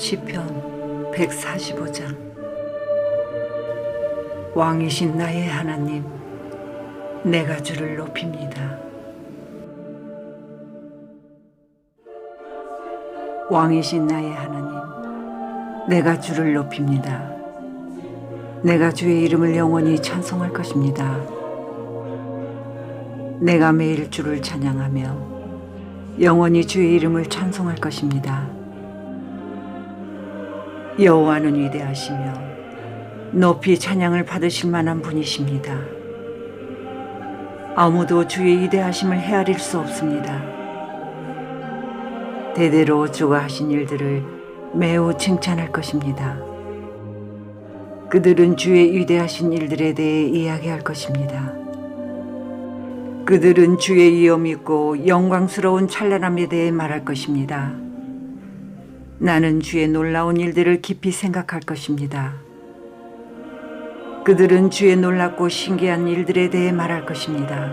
시편 145장 왕이신 나의 하나님 내가 주를 높입니다. 왕이신 나의 하나님 내가 주를 높입니다. 내가 주의 이름을 영원히 찬송할 것입니다. 내가 매일 주를 찬양하며 영원히 주의 이름을 찬송할 것입니다. 여호와는 위대하시며 높이 찬양을 받으실 만한 분이십니다. 아무도 주의 위대하심을 헤아릴 수 없습니다. 대대로 주가 하신 일들을 매우 칭찬할 것입니다. 그들은 주의 위대하신 일들에 대해 이야기할 것입니다. 그들은 주의 위엄 있고 영광스러운 찬란함에 대해 말할 것입니다. 나는 주의 놀라운 일들을 깊이 생각할 것입니다. 그들은 주의 놀랍고 신기한 일들에 대해 말할 것입니다.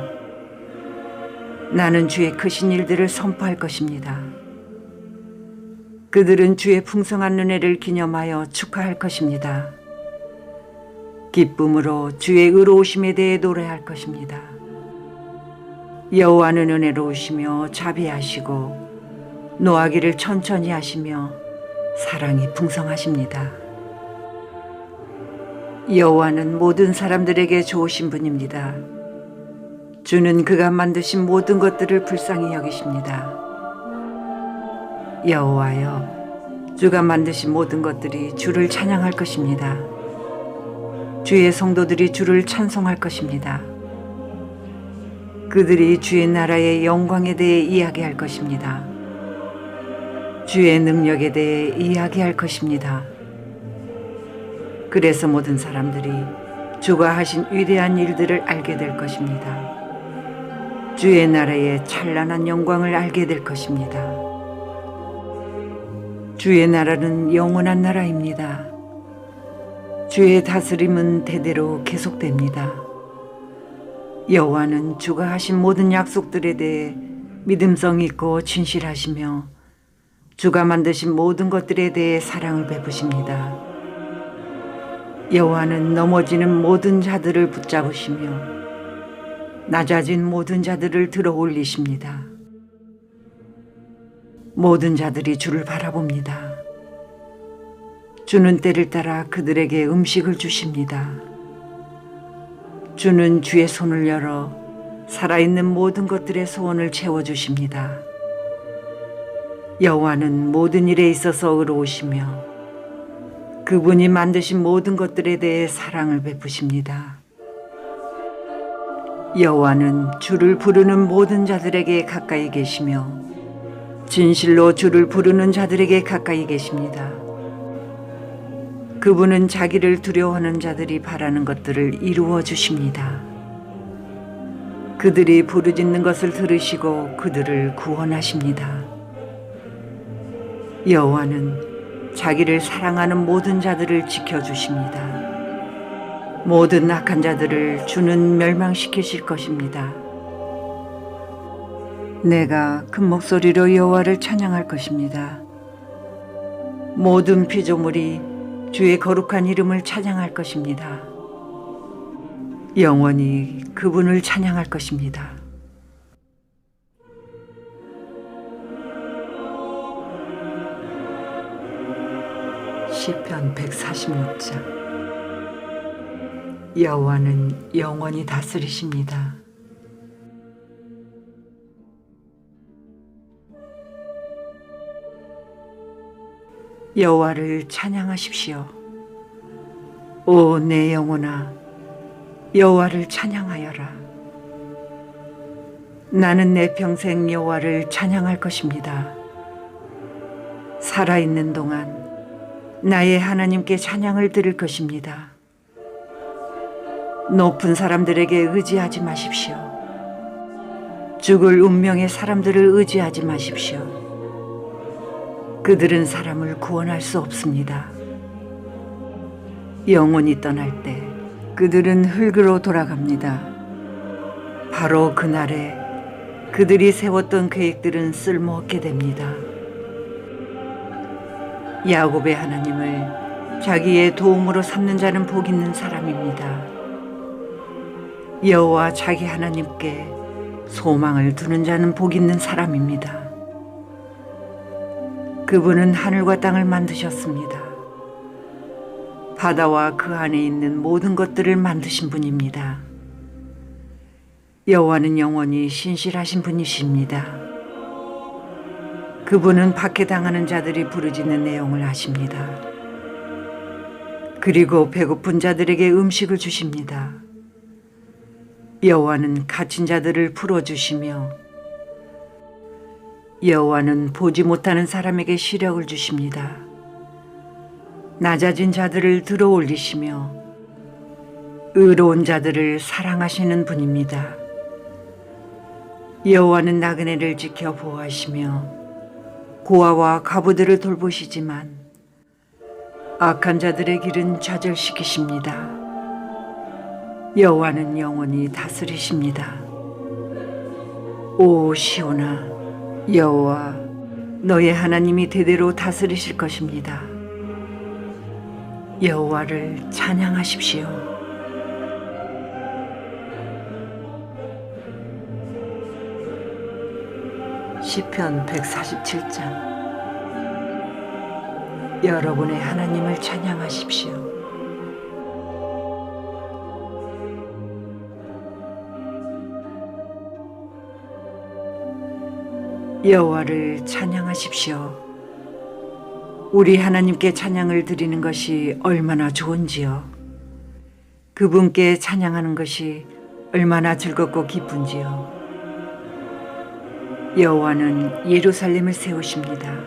나는 주의 크신 일들을 선포할 것입니다. 그들은 주의 풍성한 은혜를 기념하여 축하할 것입니다. 기쁨으로 주의 의로우심에 대해 노래할 것입니다. 여호와는 은혜로우시며 자비하시고 노하기를 천천히 하시며 사랑이 풍성하십니다. 여호와는 모든 사람들에게 좋으신 분입니다. 주는 그가 만드신 모든 것들을 불쌍히 여기십니다. 여호와여, 주가 만드신 모든 것들이 주를 찬양할 것입니다. 주의 성도들이 주를 찬송할 것입니다. 그들이 주의 나라의 영광에 대해 이야기할 것입니다. 주의 능력에 대해 이야기할 것입니다. 그래서 모든 사람들이 주가 하신 위대한 일들을 알게 될 것입니다. 주의 나라의 찬란한 영광을 알게 될 것입니다. 주의 나라는 영원한 나라입니다. 주의 다스림은 대대로 계속됩니다. 여호와는 주가 하신 모든 약속들에 대해 믿음성 있고 진실하시며 주가 만드신 모든 것들에 대해 사랑을 베푸십니다. 여호와는 넘어지는 모든 자들을 붙잡으시며 낮아진 모든 자들을 들어 올리십니다. 모든 자들이 주를 바라봅니다. 주는 때를 따라 그들에게 음식을 주십니다. 주는 주의 손을 열어 살아있는 모든 것들의 소원을 채워주십니다. 여호와는 모든 일에 있어서 의로우시며 그분이 만드신 모든 것들에 대해 사랑을 베푸십니다. 여호와는 주를 부르는 모든 자들에게 가까이 계시며 진실로 주를 부르는 자들에게 가까이 계십니다. 그분은 자기를 두려워하는 자들이 바라는 것들을 이루어 주십니다. 그들이 부르짖는 것을 들으시고 그들을 구원하십니다. 여호와는 자기를 사랑하는 모든 자들을 지켜주십니다. 모든 악한 자들을 주는 멸망시키실 것입니다. 내가 큰 목소리로 여호와를 찬양할 것입니다. 모든 피조물이 주의 거룩한 이름을 찬양할 것입니다. 영원히 그분을 찬양할 것입니다. 시편 146장 여호와는 영원히 다스리십니다. 여호와를 찬양하십시오. 오 내 영혼아 여호와를 찬양하여라. 나는 내 평생 여호와를 찬양할 것입니다. 살아있는 동안 나의 하나님께 찬양을 드릴 것입니다. 높은 사람들에게 의지하지 마십시오. 죽을 운명의 사람들을 의지하지 마십시오. 그들은 사람을 구원할 수 없습니다. 영혼이 떠날 때 그들은 흙으로 돌아갑니다. 바로 그날에 그들이 세웠던 계획들은 쓸모없게 됩니다. 야곱의 하나님을 자기의 도움으로 삼는 자는 복 있는 사람입니다. 여호와 자기 하나님께 소망을 두는 자는 복 있는 사람입니다. 그분은 하늘과 땅을 만드셨습니다. 바다와 그 안에 있는 모든 것들을 만드신 분입니다. 여호와는 영원히 신실하신 분이십니다. 그분은 박해당하는 자들이 부르짖는 내용을 아십니다. 그리고 배고픈 자들에게 음식을 주십니다. 여호와는 갇힌 자들을 풀어주시며 여호와는 보지 못하는 사람에게 시력을 주십니다. 낮아진 자들을 들어 올리시며 의로운 자들을 사랑하시는 분입니다. 여호와는 나그네를 지켜 보호하시며 고아와 가부들을 돌보시지만 악한 자들의 길은 좌절시키십니다. 여호와는 영원히 다스리십니다. 오 시온아 여호와 너의 하나님이 대대로 다스리실 것입니다. 여호와를 찬양하십시오. 시편 147장 여러분의 하나님을 찬양하십시오. 여호와를 찬양하십시오. 우리 하나님께 찬양을 드리는 것이 얼마나 좋은지요. 그분께 찬양하는 것이 얼마나 즐겁고 기쁜지요. 여호와는 예루살렘을 세우십니다.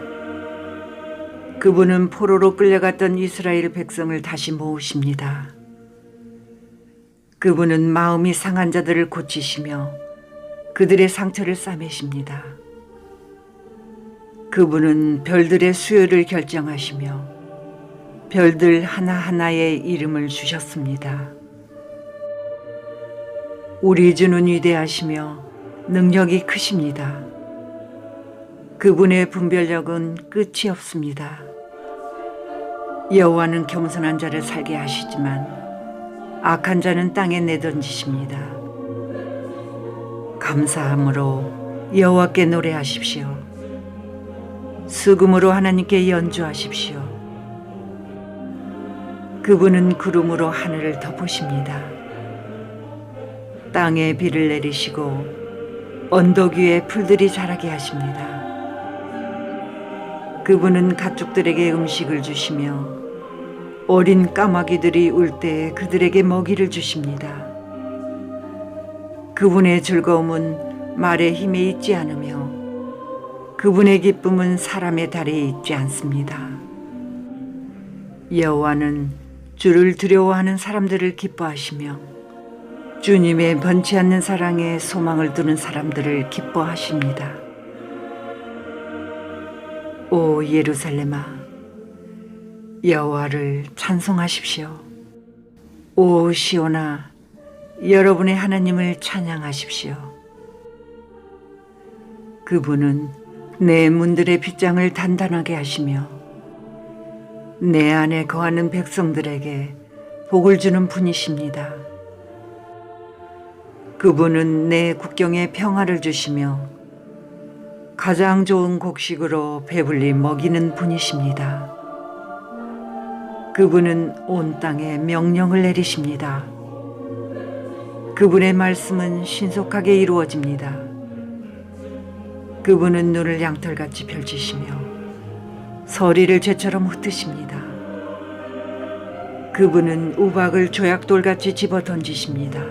그분은 포로로 끌려갔던 이스라엘 백성을 다시 모으십니다. 그분은 마음이 상한 자들을 고치시며 그들의 상처를 싸매십니다. 그분은 별들의 수요를 결정하시며 별들 하나하나의 이름을 주셨습니다. 우리 주는 위대하시며 능력이 크십니다. 그분의 분별력은 끝이 없습니다. 여호와는 겸손한 자를 살게 하시지만 악한 자는 땅에 내던지십니다. 감사함으로 여호와께 노래하십시오. 수금으로 하나님께 연주하십시오. 그분은 구름으로 하늘을 덮으십니다. 땅에 비를 내리시고 언덕 위에 풀들이 자라게 하십니다. 그분은 가축들에게 음식을 주시며 어린 까마귀들이 울 때에 그들에게 먹이를 주십니다. 그분의 즐거움은 말의 힘에 있지 않으며 그분의 기쁨은 사람의 달에 있지 않습니다. 여호와는 주를 두려워하는 사람들을 기뻐하시며 주님의 번치 않는 사랑에 소망을 두는 사람들을 기뻐하십니다. 오 예루살렘아 여호와를 찬송하십시오. 오 시온아 여러분의 하나님을 찬양하십시오. 그분은 내 문들의 빗장을 단단하게 하시며 내 안에 거하는 백성들에게 복을 주는 분이십니다. 그분은 내 국경에 평화를 주시며 가장 좋은 곡식으로 배불리 먹이는 분이십니다. 그분은 온 땅에 명령을 내리십니다. 그분의 말씀은 신속하게 이루어집니다. 그분은 눈을 양털같이 펼치시며 서리를 죄처럼 흩으십니다. 그분은 우박을 조약돌같이 집어 던지십니다.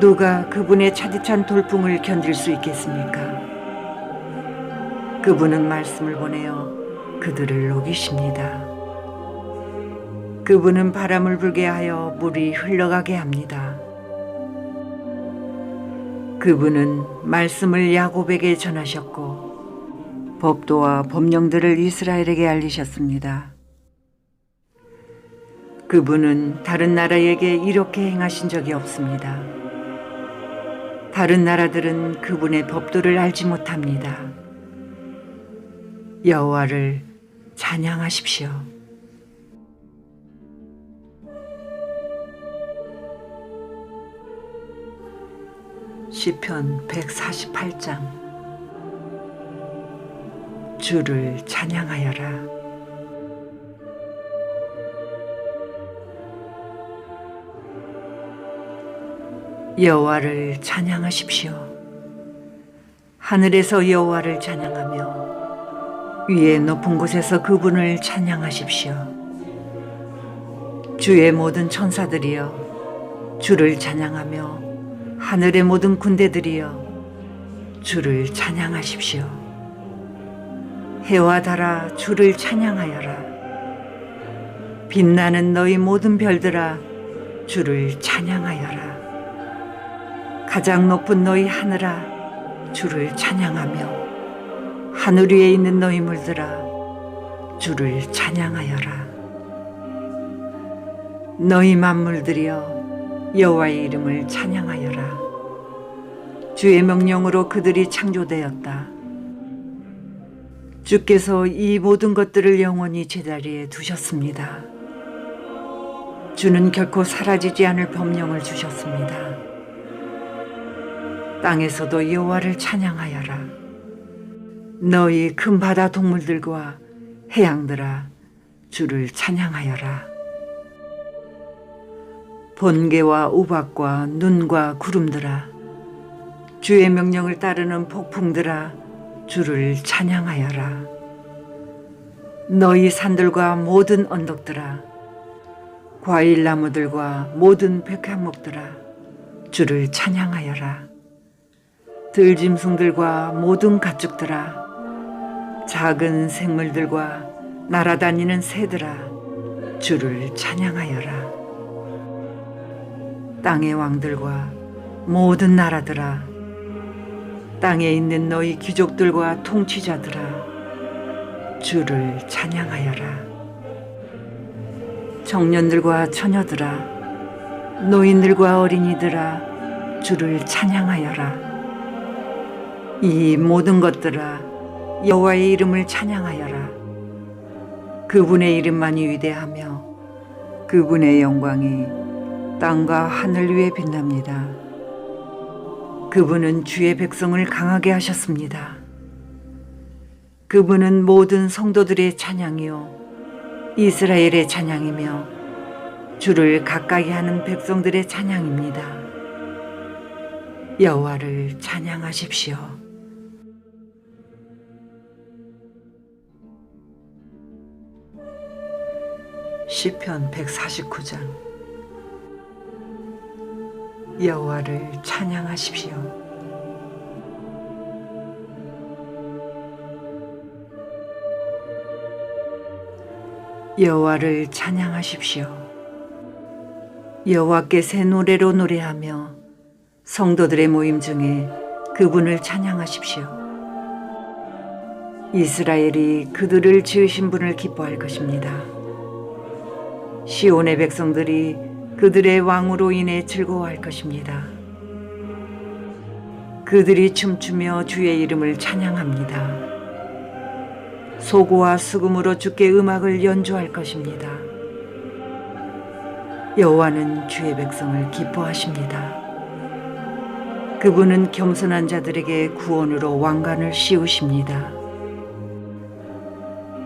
누가 그분의 차디찬 돌풍을 견딜 수 있겠습니까? 그분은 말씀을 보내어 그들을 녹이십니다. 그분은 바람을 불게 하여 물이 흘러가게 합니다. 그분은 말씀을 야곱에게 전하셨고 법도와 법령들을 이스라엘에게 알리셨습니다. 그분은 다른 나라에게 이렇게 행하신 적이 없습니다. 다른 나라들은 그분의 법도를 알지 못합니다. 여호와를 찬양하십시오. 시편 148장 주를 찬양하여라. 여호와를 찬양하십시오. 하늘에서 여호와를 찬양하며 위에 높은 곳에서 그분을 찬양하십시오. 주의 모든 천사들이여 주를 찬양하며 하늘의 모든 군대들이여 주를 찬양하십시오. 해와 달아 주를 찬양하여라. 빛나는 너희 모든 별들아 주를 찬양하여라. 가장 높은 너희 하늘아 주를 찬양하며 하늘 위에 있는 너희 물들아 주를 찬양하여라. 너희 만물들이여 여호와의 이름을 찬양하여라. 주의 명령으로 그들이 창조되었다. 주께서 이 모든 것들을 영원히 제자리에 두셨습니다. 주는 결코 사라지지 않을 법령을 주셨습니다. 땅에서도 여호와를 찬양하여라. 너희 큰 바다 동물들과 해양들아 주를 찬양하여라. 번개와 우박과 눈과 구름들아 주의 명령을 따르는 폭풍들아 주를 찬양하여라. 너희 산들과 모든 언덕들아 과일나무들과 모든 백향목들아 주를 찬양하여라. 들짐승들과 모든 가축들아 작은 생물들과 날아다니는 새들아 주를 찬양하여라. 땅의 왕들과 모든 나라들아 땅에 있는 너희 귀족들과 통치자들아 주를 찬양하여라. 청년들과 처녀들아 노인들과 어린이들아 주를 찬양하여라. 이 모든 것들아 여호와의 이름을 찬양하여라. 그분의 이름만이 위대하며 그분의 영광이 땅과 하늘 위에 빛납니다. 그분은 주의 백성을 강하게 하셨습니다. 그분은 모든 성도들의 찬양이요 이스라엘의 찬양이며 주를 가까이 하는 백성들의 찬양입니다. 여호와를 찬양하십시오. 시편 149장 여호와를 찬양하십시오. 여호와를 찬양하십시오. 여호와께 새 노래로 노래하며 성도들의 모임 중에 그분을 찬양하십시오. 이스라엘이 그들을 지으신 분을 기뻐할 것입니다. 시온의 백성들이 그들의 왕으로 인해 즐거워할 것입니다. 그들이 춤추며 주의 이름을 찬양합니다. 소고와 수금으로 주께 음악을 연주할 것입니다. 여호와는 주의 백성을 기뻐하십니다. 그분은 겸손한 자들에게 구원으로 왕관을 씌우십니다.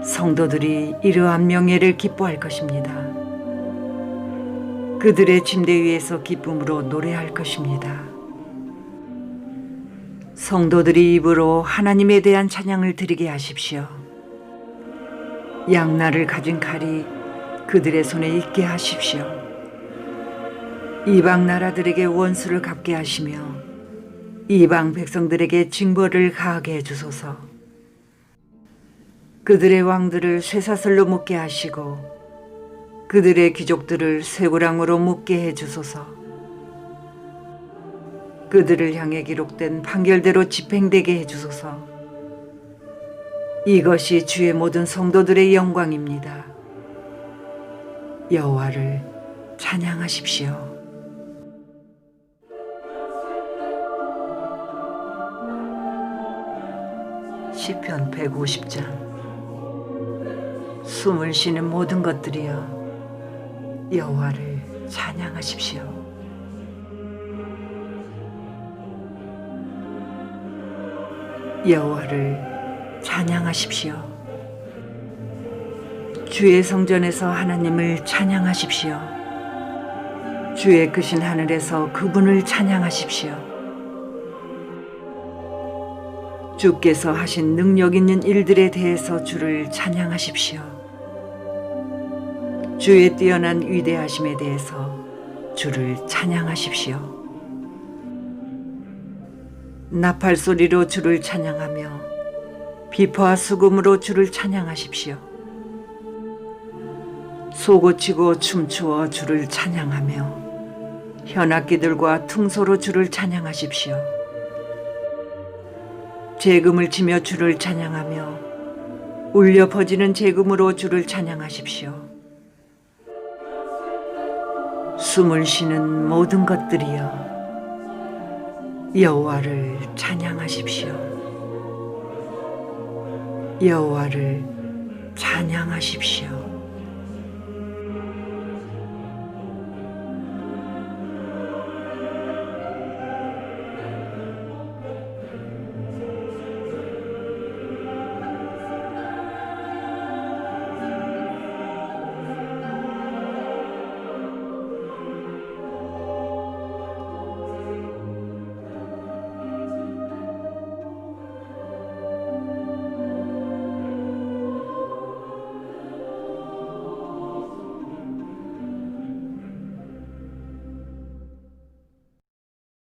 성도들이 이러한 명예를 기뻐할 것입니다. 그들의 침대 위에서 기쁨으로 노래할 것입니다. 성도들이 입으로 하나님에 대한 찬양을 드리게 하십시오. 양날을 가진 칼이 그들의 손에 있게 하십시오. 이방 나라들에게 원수를 갚게 하시며 이방 백성들에게 징벌을 가하게 해주소서. 그들의 왕들을 쇠사슬로 묶게 하시고 그들의 귀족들을 쇠고랑으로 묶게 해주소서. 그들을 향해 기록된 판결대로 집행되게 해주소서. 이것이 주의 모든 성도들의 영광입니다. 여호와를 찬양하십시오. 시편 150장 숨을 쉬는 모든 것들이여 여호와를 찬양하십시오. 여호와를 찬양하십시오. 주의 성전에서 하나님을 찬양하십시오. 주의 크신 하늘에서 그분을 찬양하십시오. 주께서 하신 능력 있는 일들에 대해서 주를 찬양하십시오. 주의 뛰어난 위대하심에 대해서 주를 찬양하십시오. 나팔 소리로 주를 찬양하며 비포와 수금으로 주를 찬양하십시오. 소고치고 춤추어 주를 찬양하며 현악기들과 퉁소로 주를 찬양하십시오. 재금을 치며 주를 찬양하며 울려 퍼지는 재금으로 주를 찬양하십시오. 숨을 쉬는 모든 것들이여 여호와를 찬양하십시오. 여호와를 찬양하십시오.